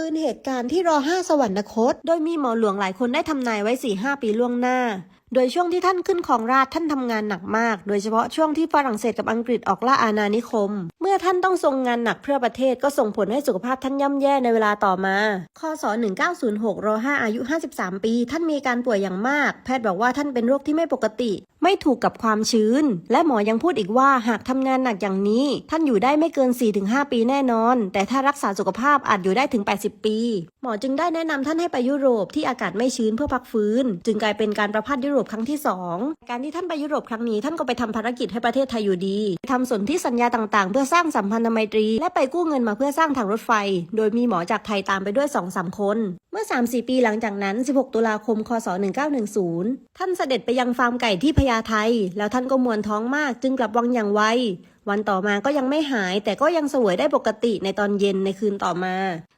คืนเหตุการณ์ที่รอห้าสวรรคต โดยมีหมอหลวงหลายคนได้ทำนายไว้4-5ปีล่วงหน้า โดยช่วงที่ท่านขึ้นของราชท่านทำงานหนักมาก โดยเฉพาะช่วงที่ฝรั่งเศสกับอังกฤษออกล่าอาณานิคม เมื่อท่านต้องทรงงานหนักเพื่อประเทศก็ส่งผลให้สุขภาพท่านย่ำแย่ในเวลาต่อมา คศ 1906ร5อายุ 53 ปี ท่านมีการป่วยอย่างมาก แพทย์บอกว่าท่านเป็นโรคที่ไม่ปกติ ไม่ถูกกับความชื้น และหมอยังพูดอีกว่าหากทำงานหนักอย่างนี้ ท่านอยู่ได้ไม่เกิน 4-5 ปีแน่นอน แต่ถ้ารักษาสุขภาพอาจอยู่ได้ถึง 80 ปี หมอจึงได้แนะนำท่านให้ไปยุโรปที่อากาศไม่ชื้นเพื่อพักฟื้น จึงกลายเป็นการประพาสยุโรปครั้งที่ 2 การที่ท่านไปยุโรปครั้งนี้ท่านก็ไปทำภารกิจให้ประเทศไทยอยู่ดีทำสนธิสัญญาต่างๆ เพื่อสร้างสัมพันธไมตรี และไปกู้เงินมาเพื่อสร้างทางรถไฟ โดยมีหมอจากไทยตามไปด้วย2-3คนเมื่อ 3-4 ปีหลังจากนั้น 16 ตุลาคม คศ 1910 ท่านเสด็จไปยังฟาร์มไก่ที่พญาไทแล้วท่านก็มวนท้องมากจึงกลับวังอย่างไว วันต่อมาก็ยังไม่หาย แต่ก็ยังเสวยได้ปกติในตอนเย็นในคืนต่อมา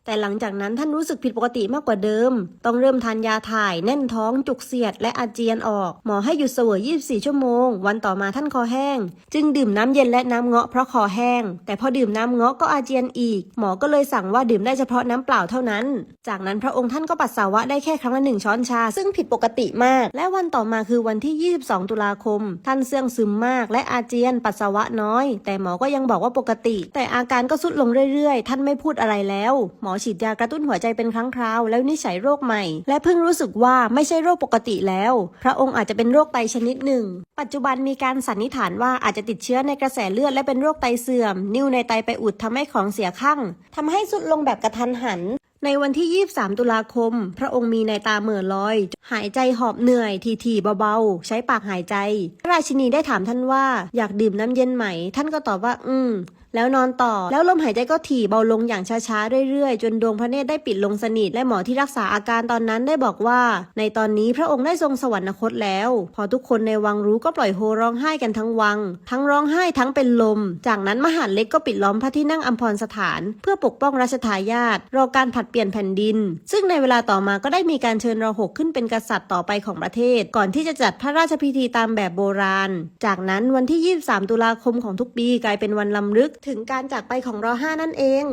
แต่หลังจากนั้นท่านรู้สึกผิดปกติมากกว่าเดิม ต้องเริ่มทานยาถ่าย แน่นท้องจุกเสียด และอาเจียนออก หมอให้หยุดเสวย 24 ชั่วโมง วันต่อมาท่านคอแห้ง จึงดื่มน้ำเย็นและน้ำเงาะเพราะคอแห้ง แต่พอดื่มน้ำเงาะก็อาเจียนอีก หมอก็เลยสั่งว่าดื่มได้เฉพาะน้ำเปล่าเท่านั้น จากนั้นพระองค์ท่านก็ปัสสาวะได้แค่ครั้งละหนึ่งช้อนชา ซึ่งผิดปกติมาก และวันต่อมาคือวันที่ 22 ตุลาคม ท่านเสื่องซึมมาก และอาเจียนปัสสาวะน้อยแต่หมอก็ยังบอกว่าปกติ แต่อาการก็ทุดลงเรื่อยๆ ท่านไม่พูดอะไรแล้ว หมอฉีดยากระตุ้นหัวใจเป็นครั้งคราวแล้วนิสัยโรคใหม่ และเพิ่งรู้สึกว่าไม่ใช่โรคปกติแล้ว พระองค์อาจจะเป็นโรคไตชนิดหนึ่ง ปัจจุบันมีการสันนิษฐานว่าอาจจะติดเชื้อในกระแสเลือดและเป็นโรคไตเสื่อม นิ่วในไตไปอุดทำให้ของเสียข้างทำให้สุดลงแบบกระทันหัน ในวันที่ 23 ตุลาคม พระองค์มีในตาเหม่อลอย หายใจหอบเหนื่อยทีๆเบาๆ ใช้ปากหายใจ พระราชินีได้ถามท่านว่าอยากดื่มน้ำเย็นไหม ท่านก็ตอบว่า อืม แล้วนอนต่อ แล้วลมหายใจก็ถี่เบาลงอย่างช้าๆ เรื่อยๆ จนดวงพระเนตรได้ปิดลงสนิท และหมอที่รักษาอาการตอนนั้นได้บอกว่า ในตอนนี้พระองค์ได้ทรงสวรรคตแล้ว พอทุกคนในวังรู้ก็ปล่อยโฮร้องไห้กันทั้งวัง ทั้งร้องไห้ทั้งเป็นลม จากนั้นมหาเล็กก็ปิดล้อมพระที่นั่งอัมพรสถาน เพื่อปกป้องราชทายาทรอการผัดเปลี่ยนแผ่นดิน ซึ่งในเวลาต่อมาก็ได้มีการเชิญรอหกขึ้นเป็นกษัตริย์ต่อไปของประเทศ ก่อนที่จะจัดพระราชพิธีตามแบบโบราณ จากนั้นวันที่ 23 ตุลาคมของทุกปีกลายเป็นวันลำลึกถึงการจากไปของรอห้านั่นเอง